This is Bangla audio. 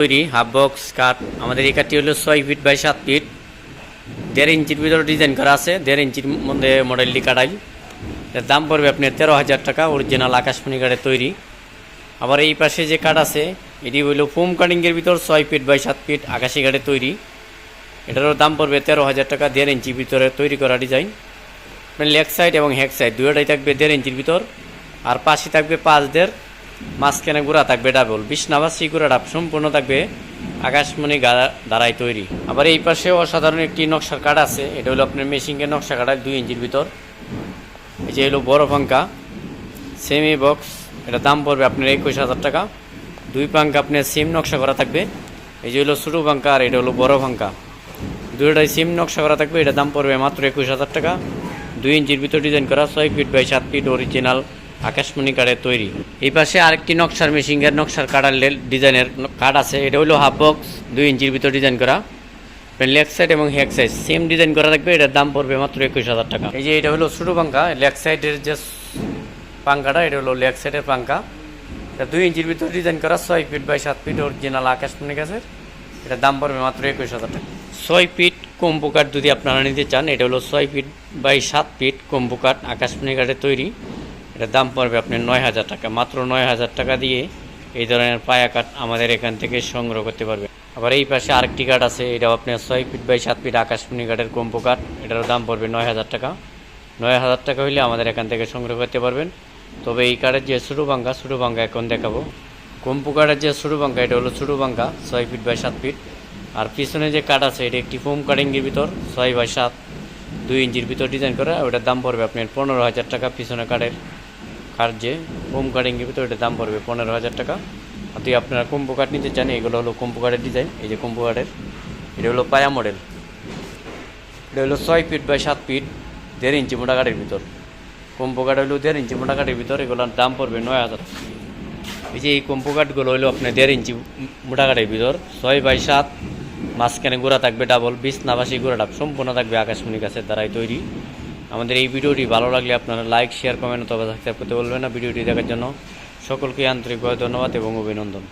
তৈরি হাফ বক্স কাঠ। আমাদের এই কাঠটি হলো ছয় ফিট বাই সাত ফিট দেড় ইঞ্চির ভিতরে ডিজাইন করা আছে। দেড় ইঞ্চির মধ্যে মডেলটি কাটাই। এর দাম পড়বে আপনার তেরো হাজার টাকা অরিজিনাল আকাশমণি কাঠের তৈরি। আবার এই পাশে যে কাঠ আছে, এটি হইল ফোম কাটিংয়ের ভিতর ছয় ফিট বাই সাত ফিট আকাশি কাঠের তৈরি। এটারও দাম পড়বে তেরো হাজার টাকা, দেড় ইঞ্চির ভিতরে তৈরি করা ডিজাইন আপনার লেগ সাইড এবং হ্যাক সাইড দুয়োটাই থাকবে দেড় ইঞ্চির ভিতর। আর পাশে থাকবে পাঁচ দেড়। মাঝখানে গুঁড়া থাকবে ডাবল গুঁড়া ডাব সম্পূর্ণ থাকবে আকাশমণি দ্বারাই তৈরি। আবার এই পাশে অসাধারণ একটি নকশার কাঠ আছে। এটা হলো আপনার মেশিনের নকশা কাটা দুই ইঞ্চির ভিতর। এই যে হলো বড় পাঙ্কা সেমি বক্স এটা দাম পড়বে আপনার একুশ হাজার টাকা। দুই পাঙ্কা আপনার সিম নকশা করা থাকবে। এই যে হলো ছোটো পাঙ্কা আর এটা হলো বড় পাঙ্কা দুটোটাই সিম নকশা করা থাকবে। এটা দাম পড়বে মাত্র একুশ হাজার টাকা। দুই ইঞ্চির ভিতর ডিজাইন করা, ছয় ফিট বাই সাত ফিট অরিজিনাল আকাশমণি কাঠের তৈরি। এই পাশে আরেকটি নকশার মেশিনের নকশার কাটার ডিজাইনের কাঠ আছে। এটা হলো হাফ বক্স দুই ইঞ্চির ভিতর ডিজাইন করা। লেগ সাইড এবং হ্যাক সাইড সেম ডিজাইন করা থাকবে। এটার দাম পড়বে মাত্র একুশ হাজার টাকা। এই যে এটা হলো ছোটো পাঙ্খা। লেগ সাইডের যে পাঙ্খাটা, এটা হলো লেগ সাইডের পাঙ্খা। এটা দুই ইঞ্চির ভিতর ডিজাইন করা, ছয় ফিট বাই সাত ফিট অরিজিনাল আকাশমণি গাছের। এটার দাম পড়বে মাত্র একুশ হাজার টাকা। ছয় ফিট কম্বো কাঠ যদি আপনারা নিতে চান, এটা হলো ছয় ফিট বাই সাত ফিট কম্বো কাঠ আকাশমণি কাঠের তৈরি। এটার দাম পড়বে আপনার নয় হাজার টাকা। মাত্র নয় হাজার টাকা দিয়ে এই ধরনের পায়া কাঠ আমাদের এখান থেকে সংগ্রহ করতে পারবে। আবার এই পাশে আরেকটি কাঠ আছে, এটাও আপনার ছয় ফিট বাই সাত ফিট আকাশমণি কাঠের কম্বো কাঠ, এটারও দাম পড়বে নয় হাজার টাকা। নয় হাজার টাকা হইলে আমাদের এখান থেকে সংগ্রহ করতে পারবেন। তবে এই কাঠের যে ছোটো বাঙ্গা ছোটো বাঙ্গা এখন দেখাবো। কম্পু কাঠের যে ছোটো বাঙ্গা এটা হলো ছোটো বাঙ্গা ছয় ফিট বাই সাত ফিট। আর পিছনে যে কাঠ আছে, এটা একটি ফোম কাটিংয়ের ভিতর, ছয় বাই সাত, দুই ইঞ্চির ভিতর ডিজাইন করা, ওটার দাম পড়বে আপনার পনেরো হাজার টাকা পিছনে কাঠের। কাঠ যে ফোম কাটিংয়ের ভিতর এটার দাম পড়বে পনেরো হাজার টাকা। আর তুই আপনারা কম্পু কাঠ নিতে চান, এগুলো হলো কম্পু কাঠের ডিজাইন এই যে কম্পু কাঠের এটা হলো পায়া মডেল এটা হলো ছয় ফিট বাই সাত ফিট দেড় ইঞ্চি মোটা কাঠের ভিতর। কম্পো কাঠ হলো দেড় ইঞ্চি মোটা কাঠের ভিতর, এগুলোর দাম পড়বে নয় হাজার। এই যে এই কম্পো কাঠগুলো হলো আপনার দেড় ইঞ্চি মোটা কাঠের ভিতর, ছয় বাই সাত, মাঝখানে গোড়া থাকবে ডাবল বিশ নাবাসী গোড়া ডাব সম্পূর্ণ থাকবে আকাশমণি গাছের দ্বারাই তৈরি। আমাদের এই ভিডিওটি ভালো লাগলে আপনারা লাইক শেয়ার কমেন্ট অথবা থাকতে করতে বলবেন না। ভিডিওটি দেখার জন্য সকলকে আন্তরিকভাবে ধন্যবাদ এবং অভিনন্দন।